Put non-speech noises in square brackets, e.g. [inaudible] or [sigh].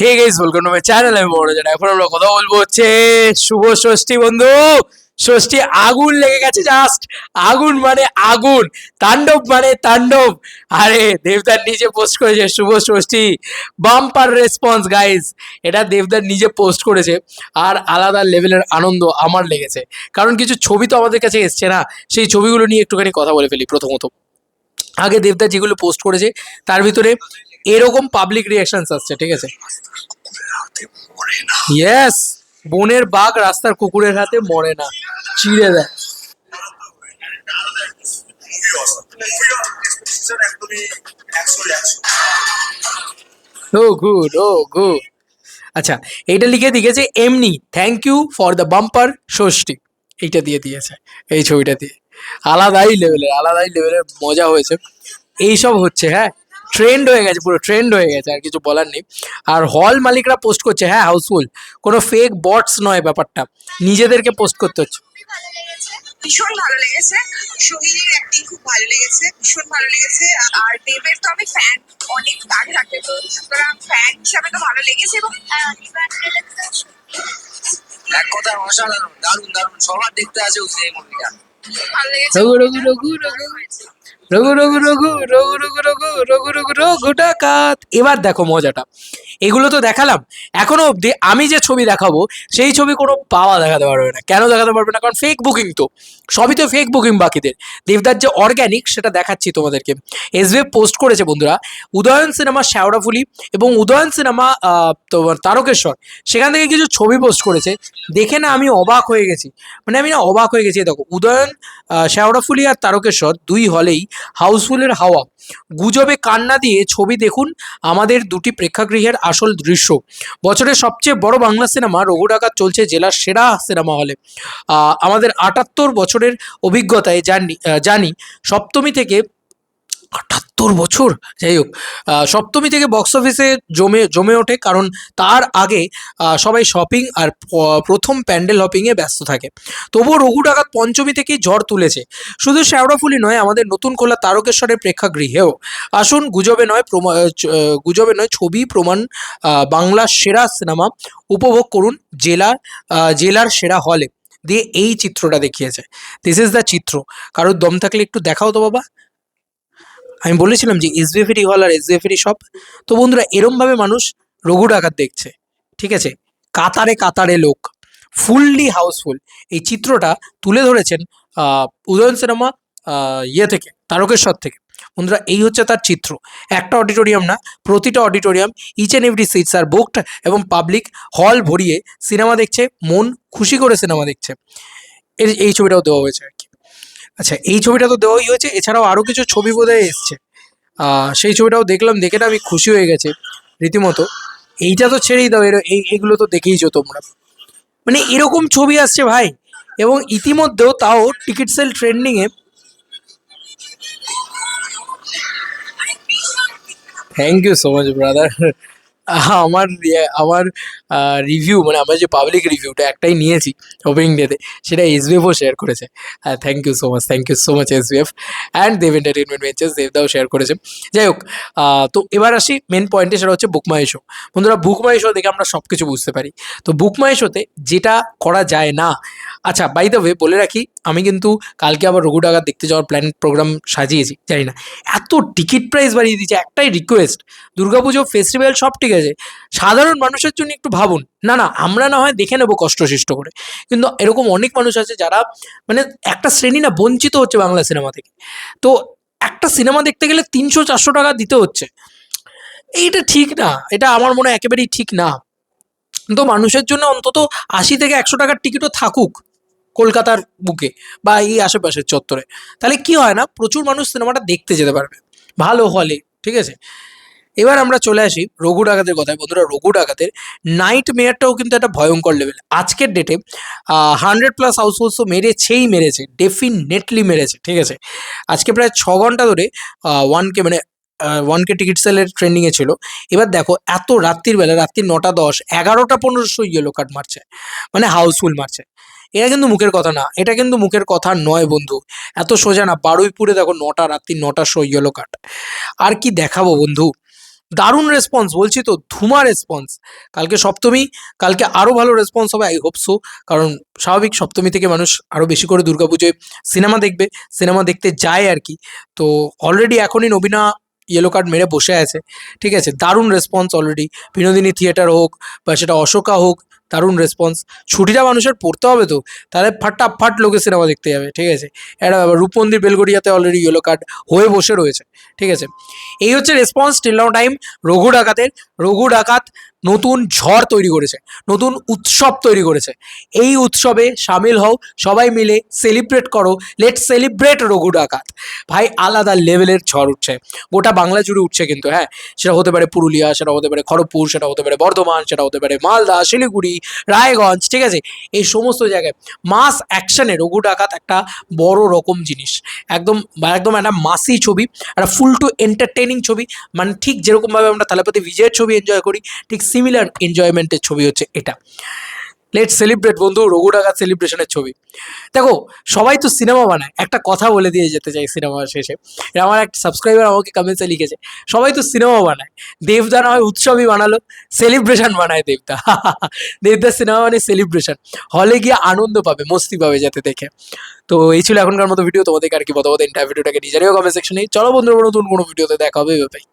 Hey guys welcome to my channel আমি বড় জানা এখন আমরা কথা বলব হচ্ছে শুভ ষষ্ঠী বন্ধু। ষষ্ঠী আগুন লেগে গেছে জাস্ট আগুন মানে আগুন। তাণ্ডব মানে তাণ্ডব। আরে, দেবদার নিজে পোস্ট করেছে শুভ ষষ্ঠী। বাম্পার রেসপন্স গাইস এটা দেবদার নিজে পোস্ট করেছে। আর আলাদা লেভেলের আনন্দ আমার লেগেছে। কারণ কিছু ছবি তো আমাদের কাছে এসছে না। সেই ছবিগুলো নিয়ে একটুখানি কথা বলে ফেলি প্রথমত। আগে দেবদার যেগুলো পোস্ট করেছে, তার ভিতরে এরকম পাবলিক রিয়াকশনস আসছে, ঠিক আছে? ইয়েস বনের বাঘ রাস্তার কুকুরের হাতে মরে না, চিড়ে দেয়। ও আচ্ছা এইটা লিখে দিয়েছে এমনি thank you for the bumper Shashthi. এইটা দিয়ে দিয়েছে, এই ছবিটা দিয়ে। আলাদাই লেভেলের আলাদাই লেভেলের মজা হয়েছে। এইসব হচ্ছে হ্যাঁ? ট্রেন্ড হয়ে গেছে পুরো ট্রেন্ড হয়ে গেছে আর কিছু বলার নেই। আর হল মালিকরা পোস্ট করছে হ্যাঁ হাউসফুল কোনো ফেক বটস নয় ব্যাপারটা। নিজেদেরকে পোস্ট করতে হচ্ছে। খুবই ভালো লেগেছে ভীষণ ভালো লেগেছে। সোহিনীর অ্যাক্টিং খুব ভালো লেগেছে ভীষণ ভালো লেগেছে। আর দেবের তো আমি ফ্যান অনেক আগে থাকতে তো সুতরাং ফ্যান হিসাবে তো ভালো লেগেছে এবং এক কথা অসাধারণ দারুণ দারুণ। সবার দেখতে আছে উচিত এই মুভিটা ভালো লেগেছে। রঘু রঘু রঘু রঘু রঘু রঘু রঘু রঘু রঘু ডাকাত। এবার দেখো মজাটা। এগুলো তো দেখালাম। এখনও অবধি আমি যে ছবি দেখাবো, সেই ছবি কোনো পাওয়া দেখাতে পারবে না। কেন দেখাতে পারবে না? কারণ ফেক বুকিং তো। সবই তো ফেক বুকিং বাকিদের। দেবদার যে অর্গ্যানিক সেটা দেখাচ্ছি তোমাদেরকে। এসবে পোস্ট করেছে বন্ধুরা। উদয়ন সিনেমা শ্যাওড়াফুলি এবং উদয়ন সিনেমা তোমার তারকেশ্বর। সেখান থেকে কিছু ছবি পোস্ট করেছে। দেখে না আমি অবাক হয়ে গেছি। মানে আমি না অবাক হয়ে গেছি। দেখো, উদয়ন শ্যাওড়াফুলি আর তারকেশ্বর দুই হলেই হাউসফুলের হাওয়া। গুজবে কান্না দিয়ে ছবি দেখুন আমাদের দুটি প্রেক্ষাগৃহের আসল দৃশ্য। বছরের সবচেয়ে বড় বাংলা সিনেমা রঘু ডাকাত চলছে জেলার সেরা সিনেমা হলে। আমাদের আটাত্তর বছরের অভিজ্ঞতায় জানি জানি সপ্তমী থেকে আটাত্তর বছর? যাই হোক সপ্তমী থেকে বক্স অফিসে জমে জমে ওঠে কারণ তার আগে সবাই শপিং আর প্রথম প্যান্ডেল হপিংয়ে ব্যস্ত থাকে। তবুও রঘু ডাকাত পঞ্চমী থেকেই ঝড় তুলেছে। শুধু শ্যাওড়াফুলি নয়, আমাদের নতুন খোলা তারকেশ্বরের প্রেক্ষাগৃহেও। আসুন, গুজবে নয় গুজবে নয়, ছবি প্রমাণ বাংলার সেরা সিনেমা উপভোগ করুন জেলার জেলার সেরা হলে দিয়ে এই চিত্রটা দেখিয়েছে। দিস ইজ দ্য চিত্র। কারোর দম থাকলে একটু দেখাও তো বাবা। আমি বলেছিলাম যে এসবিএফিটি হল আর এসবিএফিটি শপ তো বন্ধুরা, এরমভাবে মানুষ রঘু ডাকাত দেখছে, ঠিক আছে? কাতারে কাতারে লোক, ফুললি হাউসফুল। এই চিত্রটা তুলে ধরেছেন উদয়ন সিনেমা ইয়ে থেকে, তারকেশ্বর থেকে। বন্ধুরা, এই হচ্ছে তার চিত্র। একটা অডিটোরিয়াম না, প্রতিটা auditorium each and every seats are booked এবং পাবলিক হল ভরিয়ে সিনেমা দেখছে, মন খুশি করে সিনেমা দেখছে। এই ছবিটাও দেওয়া হয়েছে। আচ্ছা এই ছবিটা তো দেওয়াই হয়েছে। এছাড়াও আরও কিছু ছবি বোধহয় এসছে। সেই ছবিটাও দেখলাম, দেখে আমি খুশি হয়ে গেছে রীতিমতো। এইটা তো ছেড়েই দাও এই এগুলো তো দেখেইছো তোমরা। মানে এরকম ছবি আসছে ভাই, এবং ইতিমধ্যেও তাও ticket sale ট্রেন্ডিংয়ে। Thank you so much brother আমার আমার রিভিউ মানে আমার যে পাবলিক রিভিউটা একটাই নিয়েছি ওপেনিং ডেতে সেটা এসবিএফও শেয়ার করেছে। হ্যাঁ thank you so much thank you so much SBF and Dev entertainment ventures দেবদাও share করেছে। যাই হোক তো এবার আসি মেন পয়েন্টে সেটা হচ্ছে বুক মাই শো বন্ধুরা বুক মাই শো দেখে আমরা সব কিছু বুঝতে পারি। তো বুক মাই শোতে যেটা করা যায় না আচ্ছা বাই দ্য ওয়ে বলে রাখি, আমি কিন্তু কালকে আবার রঘু ডাকাত দেখতে যাওয়ার প্ল্যান প্রোগ্রাম সাজিয়েছি, জানি না। এত টিকিট প্রাইস বাড়িয়ে দিয়েছে, একটাই রিকোয়েস্ট দুর্গাপুজো ফেস্টিভ্যাল সব ঠিক আছে। সাধারণ মানুষের জন্য একটু ভাবুন। না না, আমরা না হয় দেখে নেব কষ্টসিষ্ট করে। কিন্তু এরকম অনেক মানুষ আছে যারা মানে একটা শ্রেণি না, বঞ্চিত হচ্ছে বাংলা সিনেমা থেকে। তো একটা সিনেমা দেখতে গেলে তিনশো, চারশো টাকা দিতে হচ্ছে। এইটা ঠিক না, এটা আমার মনে হয় একেবারেই ঠিক না। তো মানুষের জন্য অন্তত আশি থেকে একশো টাকার টিকিটও থাকুক। কলকাতার বুকে বা এই আশেপাশের চত্বরে। তাহলে কি হয় না? প্রচুর মানুষ সিনেমাটা দেখতে যেতে পারবে। ভালো হলে, ঠিক আছে? এবার আমরা চলে আসি রঘু ডাকাতের কথায়। বন্ধুরা, রঘু ডাকাতের নাইট মেয়ারটাও কিন্তু একটা ভয়ঙ্কর লেভেল আজকের ডেটে হান্ড্রেড প্লাস হাউস হোল্ডস তো মেরেছেই মেরেছে। ডেফিনেটলি মেরেছে, ঠিক আছে? আজকে প্রায় ছ ঘণ্টা ধরে ওয়ান কে মানে ওয়ান কে টিকিট সেলের ট্রেন্ডিংয়ে ছিল। এবার দেখো, এত রাত্রির বেলা, রাত্রি নটা দশ, এগারোটা পনেরোশো ইয়েলো কার্ড মারছে। মানে হাউসফুল মারছে। এটা কিন্তু মুখের কথা না, এটা কিন্তু মুখের কথা নয় বন্ধু। এত সোজা না, বারুইপুরে দেখো নটা, রাত্রি নটা শো ইয়েলো কার্ড আর কি দেখাবো বন্ধু? দারুণ রেসপন্স বলছি তো, ধুমা রেসপন্স কালকে সপ্তমী, কালকে আরও ভালো রেসপন্স হবে আই হোপ সো কারণ স্বাভাবিক সপ্তমী থেকে মানুষ আরও বেশি করে দুর্গাপুজোয় সিনেমা দেখবে সিনেমা দেখতে যায় আর কি। তো অলরেডি এখনই নবীনা ইয়েলো কার্ড মেরে বসে আছে। ঠিক আছে, দারুণ রেসপন্স অলরেডি বিনোদিনী থিয়েটার হোক বা সেটা অশোকা হোক দারুণ রেসপন্স ছুটিটা মানুষের পড়তে হবে তো, তাহলে ফাটাফাট লোকে সিনেমা দেখতে যাবে, ঠিক আছে? একটা ব্যাপার, রূপমন্দির বেলগড়িয়াতে অলরেডি ইয়েলো কার্ড হয়ে বসে রয়েছে, ঠিক আছে? এই হচ্ছে response till now time Raghu ডাকাতের, রঘু ডাকাত নতুন ঝড় তৈরি করেছে, নতুন উৎসব তৈরি করেছে। এই উৎসবে সামিল হও, সবাই মিলে সেলিব্রেট করো লেট সেলিব্রেট রঘু ডাকাত। ভাই, আলাদা লেভেলের ঝড় উঠছে। গোটা বাংলা জুড়ে উঠছে কিন্তু হ্যাঁ? সেটা হতে পারে পুরুলিয়া, সেটা হতে পারে খড়গপুর, সেটা হতে পারে বর্ধমান, সেটা হতে পারে মালদা, শিলিগুড়ি, রায়গঞ্জ, ঠিক আছে? এই সমস্ত জায়গায় মাস অ্যাকশনে রঘু ডাকাত একটা বড় রকম জিনিস। একদম একদম একটা মাসি ছবি, একটা ফুল টু এন্টারটেনিং ছবি। মানে ঠিক যেরকমভাবে আমরা থালাপতি বিজয়ের ছবি এনজয় করি, ঠিক সিমিলার এনজয়মেন্টের ছবি হচ্ছে এটা। লেট সেলিব্রেট বন্ধু রঘু সেলিব্রেশনের ছবি। দেখো, সবাই তো সিনেমা বানায়। একটা কথা বলে দিয়ে যেতে চাই সিনেমা শেষে। আমার একটা সাবস্ক্রাইবার আমাকে কমেন্টসে লিখেছে, সবাই তো সিনেমা বানায়। দেবদা না হয় উৎসবই বানালো সেলিব্রেশন বানায় দেবদা। [laughs] দেবদার সিনেমা মানে সেলিব্রেশন হলে গিয়ে আনন্দ পাবে, মস্তি পাবে যাতে দেখে। তো এই ছিল এখনকার মতো ভিডিও তোমাদেরকে আর কি বলব এন্টার ভিডিওটাকে নিজেরও কমেন্ট সেকশনে চলো বন্ধুরা, নতুন কোনো ভিডিওতে দেখা হবে ভাই